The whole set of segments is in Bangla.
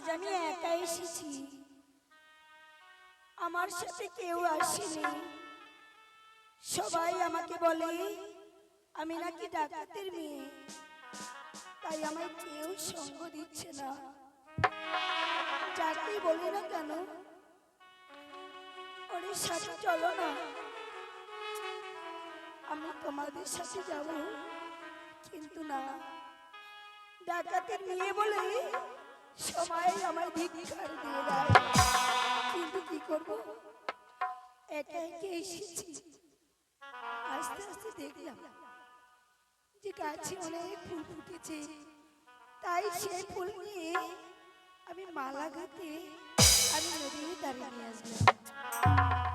আজ আমি একা এসেছি। আমার সাথে কেউ আসেনি। সবাই আমাকে বলে, আমি নাকি ডাকাতের মেয়ে। তাই আমায় কেউ সঙ্গ দিচ্ছে না। যাকেই বলি না কেন, ওরে সাথে চলো না। আমি তোমাদের সাথে যাব। কিন্তু না, ডাকাতের মেয়ে বলে সবাই আমার ভিক্ষার দিয়ে দেয় কিন্তু কি করব? একা একা এসেছি? আস্তে আস্তে দেখলাম যে গাছে অনেক ফুল ফুটেছে। তাই সেই ফুল নিয়ে আমি মালা গাঁথে আমি নদীর দাঁড়িয়ে নিয়ে আসলাম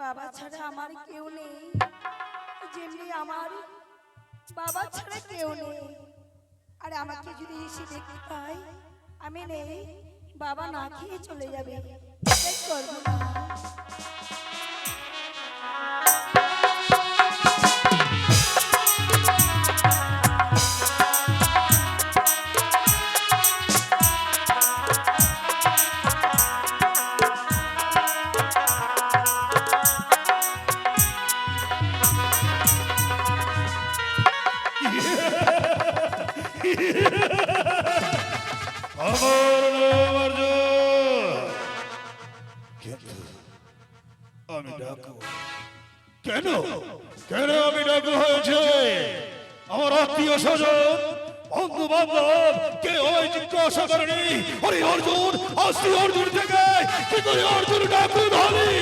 বাবা ছাড়া আমার কেউ নেই। যেমনি আমার বাবা ছাড়া কেউ নেই। আর আমাকে যদি এসে দেখতে পাই আমি নেই। বাবা না খেয়ে চলে যাবে। করব না। আত্মীয় স্বজন বন্ধু বান্ধব কে জিজ্ঞাসা করেনি অর্জুন আসছি অর্জুন থেকে কিন্তু অর্জুন ডাকু ধরি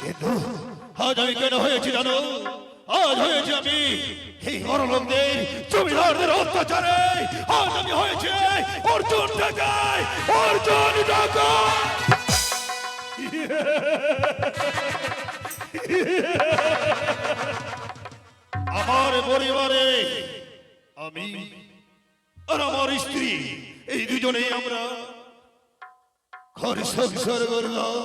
কিন্তু আজ আমি কেন হয়েছি জানো? আজ হয়েছে আমি এই অরলমদের জমিদারদের অত্যাচারে। আজ আমি হয়েছে অর্জুন থেকে অর্জুন আমার পরিবারে। আমি আর আমার স্ত্রী এই দুজনে আমরা ঘর সংসার করলাম।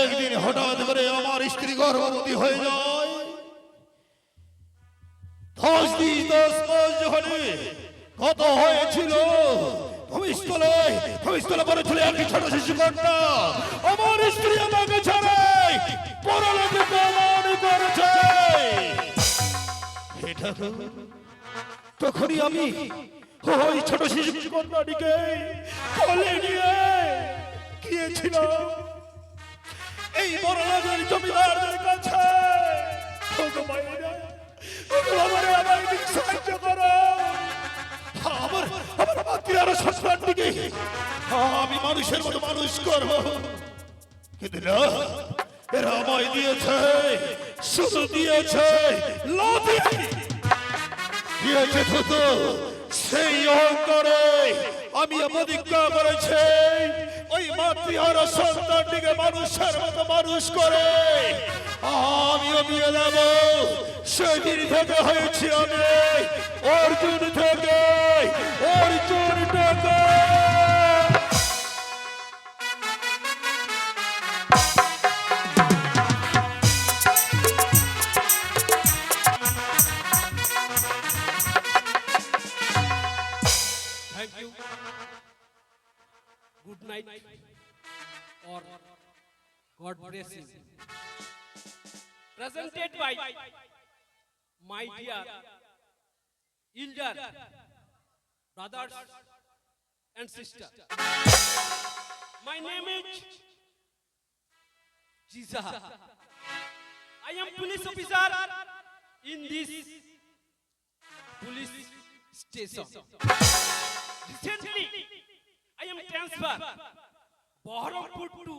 একদিন হঠাৎ করে আমার স্ত্রী গর্ভবতী হয়ে যায়। কত হয়েছিল ভূমিস্থলে ভূমিস্থলে পরে ছিল একটি ছোট শিশু কন্যা। আমার স্ত্রী আমাকে তখনই আমি ওই ছোট শিশু কন্যাটিকে কোলে নিয়ে গিয়েছিলাম। এই বড় রাজার জমিদারদের কাছে। সাহায্য করো। আমি মানুষের মতো মানুষ করব। কিন্তু না আমায় দিয়েছে, শুধু দিয়েছে দিয়েছে থুতু। সেই অহংকারে আমি প্রতিজ্ঞা করেছি। ওই মাতৃহার সন্তানটিকে মানুষের মতো মানুষ করে। আমিও বিয়ে দেব। সেদিন থেকে হয়েছি আমি অর্জুন থেকে অর্জুন থেকে। God bless you. Presented by my dear elder brothers and sisters. My name is Jesus. I am police officer in this police station. Recently, I am transferred Baharampur to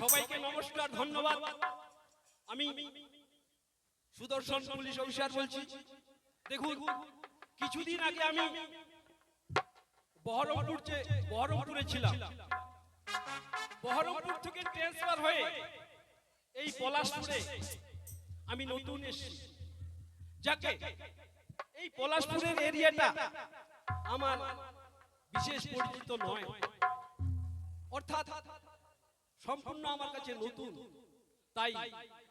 সবাইকে নমস্কার, ধন্যবাদ। আমি সুদর্শন পুলিশ অফিসার বলছি। দেখুন, কিছুদিন আগে আমি বহরমপুর যে বহরমপুরে ছিলাম। বহরমপুর থেকে ট্রান্সফার হয়ে এই পলাশপুরে আমি নতুন এসেছি। যাকে এই পলাশপুরের এরিয়াটা আমার বিশেষ পরিচিত নয়। অর্থাৎ সম্পূর্ণ আমার কাছে নতুন। তাই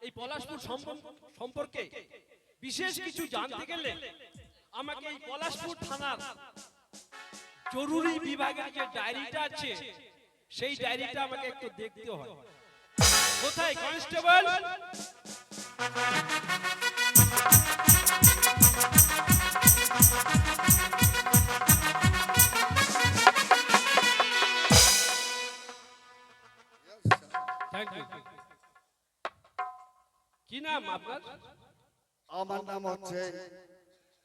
এই পলাশপুর সম্পর্কে বিশেষ কিছু জানতে গেলে আমাকে এই পলাশপুর থানার জরুরি বিভাগের যে ডায়েরিটা আছে, সেই ডায়েরিটা আমাকে একটু দেখতে হয়। কোথায়, কনস্টেবল? কি নাম আপনার? আমার নাম হচ্ছে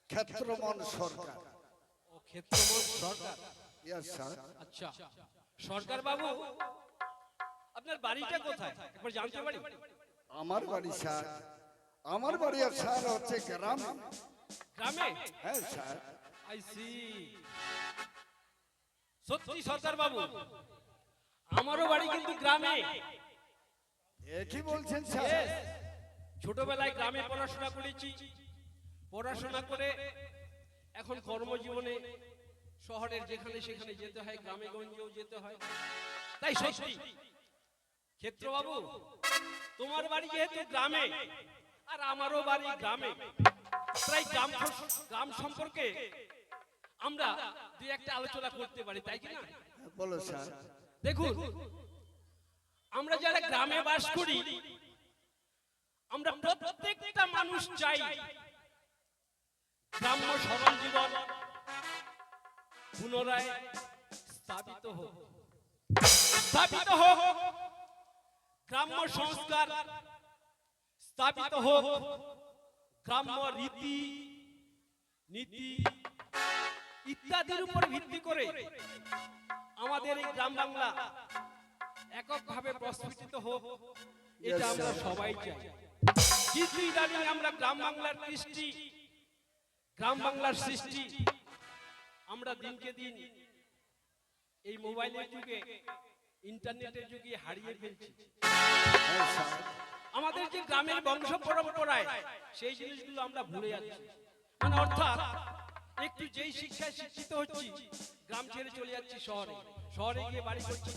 ক্ষেত্রমন সরকার। ও ক্ষেত্রমোহন সরকার? ইয়েস স্যার আচ্ছা। সরকার বাবু আপনার বাড়িটা কোথায়? একবার জানতে পারি? আমার বাড়ি স্যার। আমার বাড়ি আর স্যার হচ্ছে গ্রাম। গ্রামে? হ্যাঁ স্যার। আই সি সত্যি সরকার বাবু আমারও বাড়ি কিন্তু গ্রামে। একই বলছেন স্যার? ছোটবেলায় গ্রামে পড়াশোনা করেছি। পড়াশোনা করে এখন কর্মজীবনে শহরের যেখানে সেখানে যেতে হয় গ্রামে গঞ্জেও যেতে হয়। তাই সত্যি ক্ষেত্রবাবু তোমার বাড়ি যেহেতু গ্রামে আর আমারও বাড়ি গ্রামে তাই গ্রাম গ্রাম সম্পর্কে আমরা দুই একটা আলোচনা করতে পারি তাই কি না? বলো স্যার। দেখুন আমরা যারা গ্রামে বাস করি আমরা প্রত্যেকটা মানুষ চাই। গ্রাম্য সরল জীবন পুনরায় স্থাপিত হোক। স্থাপিত হোক। গ্রাম্য সংস্কার স্থাপিত হোক। গ্রাম্য রীতি নীতি ইত্যাদির উপর ভিত্তি করে আমাদের এই গ্রাম বাংলা এককভাবে প্রস্ফুটিত হোক। এটা আমরা সবাই চাই। আমরা গ্রাম বাংলার কৃষ্টি। গ্রাম বাংলার সৃষ্টি। আমরা দিনকে দিন এই মোবাইলের যুগে, ইন্টারনেটের যুগে হারিয়ে ফেলছি। আমাদের যে গ্রামের বংশ পরম্পরায় সেই জিনিসগুলো আমরা ভুলে যাচ্ছি। মানে অর্থাৎ একটু যেই শিক্ষায় শিক্ষিত হচ্ছি, গ্রাম ছেড়ে চলে যাচ্ছি শহরে। শহরে গিয়ে বাড়ি করছি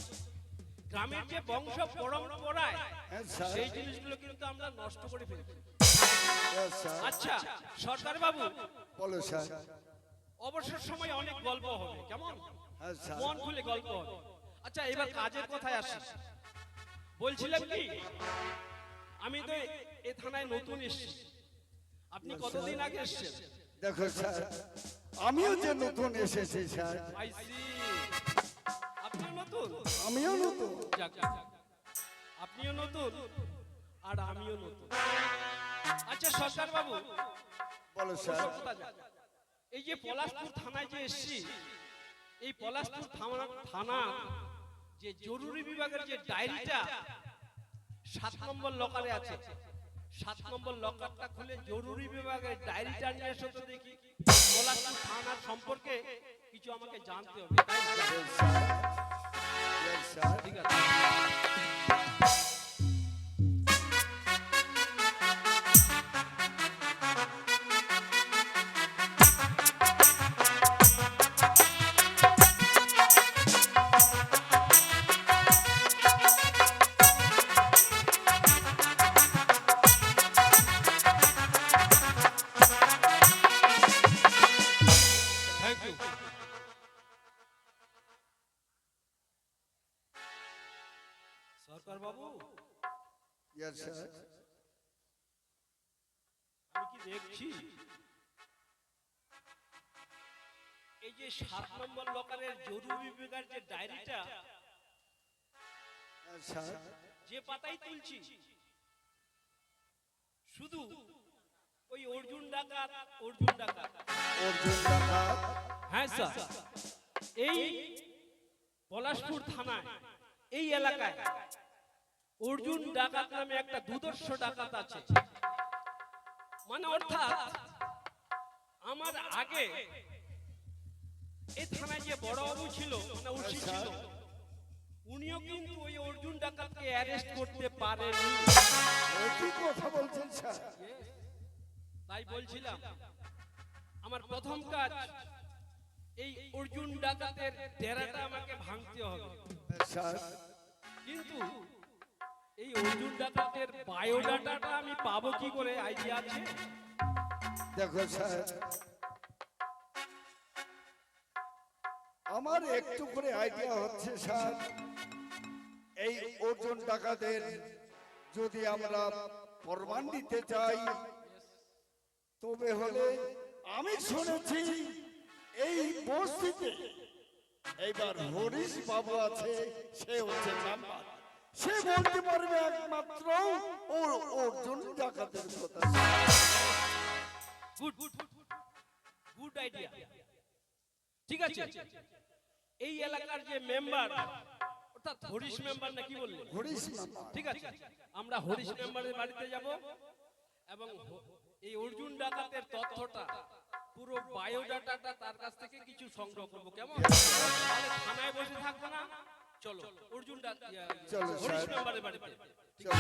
গ্রামের যে বংশ পরম্পরায় সেই জিনিসগুলো কিন্তু আমরা নষ্ট করে ফেলছি. আচ্ছা সরকার বাবু বলো স্যার। অবসর সময় অনেক গল্প হবে কেমন? স্যার মন খুলে গল্প হবে। আচ্ছা এবার কাজের কথায় আসি। বলছিলাম কি আমি তো এ- থানায় নতুন এসেছি। আপনি কতদিন আগে এসেছেন? দেখো স্যার আমিও যে নতুন এসেছি স্যার। আই নতুন? আমিও নতুন। যাক। আপনিও নতুন আর আমিও নতুন। আচ্ছা সরকার বাবু বলো স্যার। এই যে পলাশপুর থানায় যে এসছি এই পলাশপুর থানা থানা যে জরুরি বিভাগের যে ডায়েরিটা সাত নম্বর লকারে আছে। সাত নম্বর লকারটা খুলে জরুরি বিভাগের ডায়েরিটা নিয়ে এসো তো দেখি। পলাশপুর থানার সম্পর্কে কিছু আমাকে জানতে হবে ঠিক আছে? এই যে সাত নম্বর লকারের জরুরি বিভাগের যে ডায়েরিটা যে পাতাই তুলছি শুধু ওই অর্জুন ডাকাত অর্জুন ডাকাত। অর্জুন ডাকাত। হ্যাঁ স্যার। এই পলাশপুর থানায় এই এলাকায় অর্জুন ডাকাত নামে একটা দুদর্শ ডাকাত আছে। মানে অর্থাৎ আমার আগে এই থানায় যে বড় বাবু ছিল মানে উচিত ছিল উনিও কিন্তু ওই অর্জুন ডাকাতকে অ্যারেস্ট করতে পারেনি। কি কথা বলছেন স্যার? তাই বলছিলাম আমার প্রথম কাজ এই অর্জুন ডাকাতের ডেরাটা আমাকে ভাঙতে হবে। স্যার। কিন্তু এই অর্জুন ডাকাতের বায়োডাটাটা আমি পাবো কি করে? আইডিয়া আছে? দেখো স্যার। আমার একটু করে আইডিয়া হচ্ছে, স্যার। এই অর্জুন টাকাদের যদি আমরা প্রমাণ দিতে চাই, তবে হলে আমি শুনেছি এই বস্তিতে এইবার হরিশ বাবু আছে, সে হচ্ছে নাম্বার। সে বলতে পারবে একমাত্র ও অর্জুন ডাকাতের কথা। গুড গুড আইডিয়া ঠিক আছে? এই এলাকার যে মেম্বার অর্থাৎ হরিশ মেম্বার নাকি বললেন হরিশ। ঠিক আছে আমরা হরিশ মেম্বারের বাড়িতে যাব এবং এই অর্জুন ডাকাতের তথ্যটা পুরো বায়োডাটাটা তার কাছ থেকে কিছু সংগ্রহ করব কেমন? তাহলে থানায় বসে থাকব না? চলো অর্জুন ডাক চলো, হরিশ মেম্বারের বাড়িতে। চলো।